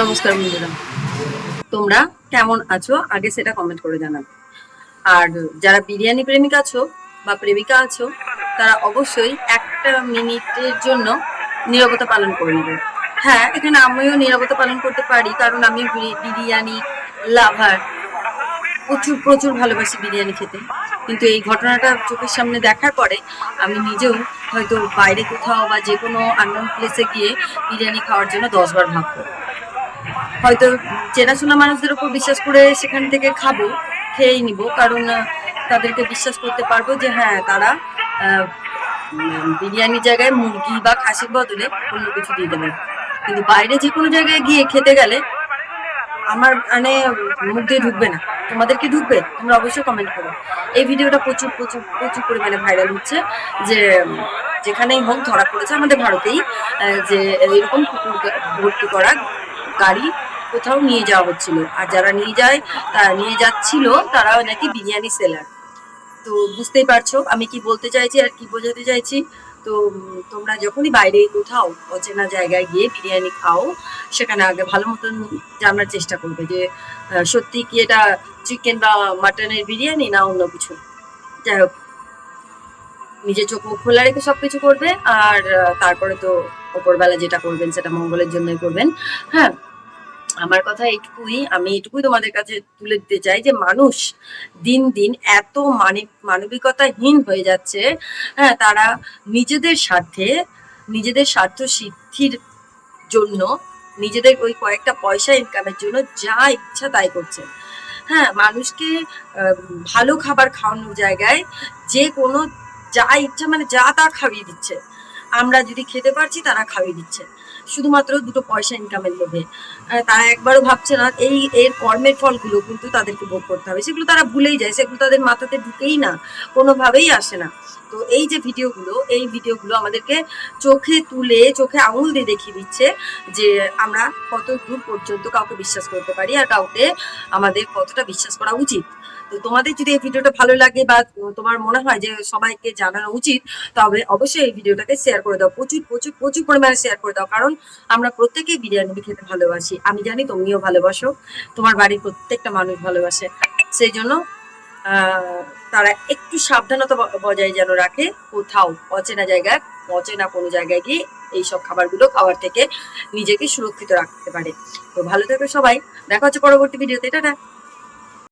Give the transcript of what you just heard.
নমস্কার বন্ধুরা। তোমরা কেমন আছো? আগে সেটা কমেন্ট করে জানাবে। আর যারা বিরিয়ানি প্রেমিক আছো বা প্রেমিকা আছো, তারা অবশ্যই একটা মিনিটের জন্য নীরবতা পালন করে নেবে। হ্যাঁ এখানে আমিও নীরবতা পালন করতে পারি, কারণ আমি বিরিয়ানি লাভার। প্রচুর প্রচুর ভালোবাসি বিরিয়ানি খেতে। কিন্তু এই ঘটনাটা চোখের সামনে দেখার পরে আমি নিজেও হয়তো বাইরে কোথাও বা যে কোনো আননোন প্লেসে গিয়ে বিরিয়ানি খাওয়ার জন্য দশবার ভাববো। হয়তো চেনাশোনা মানুষদের উপর বিশ্বাস করে সেখান থেকে খাব খেয়েই নিব কারণ তাদেরকে বিশ্বাস করতে পারব যে হ্যাঁ তারা আহ, বিরিয়ানির জায়গায় মুরগি বা খাসির বদলে অন্য কিছু দিয়ে দেবে। কিন্তু বাইরে যে কোনো জায়গায় গিয়ে খেতে গেলে আমার মানে মুখ দিয়ে ঢুকবে না। তোমাদের কি ঢুকবে, তোমরা অবশ্যই কমেন্ট করো। এই ভিডিওটা প্রচুর প্রচুর প্রচুর পরিমাণে ভাইরাল হচ্ছে যে, যেখানেই হোক ধরা পড়েছে আমাদের ভারতেই যে এরকম কুকুর ভর্তি করা গাড়ি কোথাও নিয়ে যাওয়া হচ্ছিল। আর যারা নিয়ে যায় তারা নিয়ে যাচ্ছিল তারা নাকি বিরিয়ানি সেলার তো বুঝতেই পারছ, আমি কি বলতে চাইছি আর কি বোঝাতে চাইছি? তো তোমরা যখনই বাইরে কোথাও অচেনা জায়গায় গিয়ে বিরিয়ানি খাও, সেখানে আগে ভালো মতন জানার চেষ্টা করবে যে সত্যি কি এটা চিকেন বা মাটনের বিরিয়ানি না অন্য কিছু? যাই হোক, নিজের চোখ খোলা রেখে সবকিছু করবে, আর তারপরে তো ওপরবেলা যেটা করবেন সেটা মঙ্গলের জন্যই করবেন। হ্যাঁ আমার কথা এটুকুই আমি এটুকুই তোমাদের কাছে তুলে দিতে চাই যে মানুষ দিন দিন এত মানব মানবিকতাহীন হয়ে যাচ্ছে হ্যাঁ তারা নিজেদের স্বার্থে, নিজেদের স্বার্থ সিদ্ধির জন্য, নিজেদের ওই কয়েকটা পয়সা ইনকামের জন্য যা ইচ্ছা তাই করছে। হ্যাঁ মানুষকে ভালো খাবার খাওয়ানোর জায়গায় যে কোনো যা ইচ্ছা মানে যা তা খাইয়ে দিচ্ছে। আমরা যদি খেতে পারছি তারা খাইয়ে দিচ্ছে। শুধুমাত্র দুটো পয়সা ইনকামের লোভে। তারা একবারও ভাবছে না, এই, এর কর্মের ফলগুলো কিন্তু তাদেরকে ভোগ করতে হবে। সেগুলো তারা ভুলেই যায়, সেগুলো তাদের মাথাতে ঢুকেই না, কোনোভাবেই আসে না। তো এই যে ভিডিওগুলো, এই ভিডিওগুলো আমাদেরকে চোখে তুলে, চোখে আঙুল দিয়ে দেখিয়ে দিচ্ছে যে আমরা কত দূর পর্যন্ত কাউকে বিশ্বাস করতে পারি আর কাউকে আমাদের কতটা বিশ্বাস করা উচিত। তো তোমাদের যদি এই ভিডিওটা ভালো লাগে বা তোমার মনে হয় যে সবাইকে জানানো উচিত, তবে অবশ্যই এই ভিডিওটাকে শেয়ার করে দাও। প্রচুর প্রচুর প্রচুর পরিমাণে শেয়ার করে দাও। কারণ আমরা প্রত্যেকেই বিরিয়ানি খেতে ভালোবাসি। আমি জানি তুমিও ভালোবাসো। তোমার বাড়ির প্রত্যেকটা মানুষ ভালোবাসে। সেই জন্য তারা একটু সাবধানতা বজায় যেন রাখে। কোথাও অচেনা জায়গায়, অচেনা কোনো জায়গায় গিয়ে এইসব খাবারগুলো খাওয়ার থেকে নিজেকে সুরক্ষিত রাখতে পারে। তো ভালো থেকো সবাই। দেখা হচ্ছে পরবর্তী ভিডিওতে। টাটা!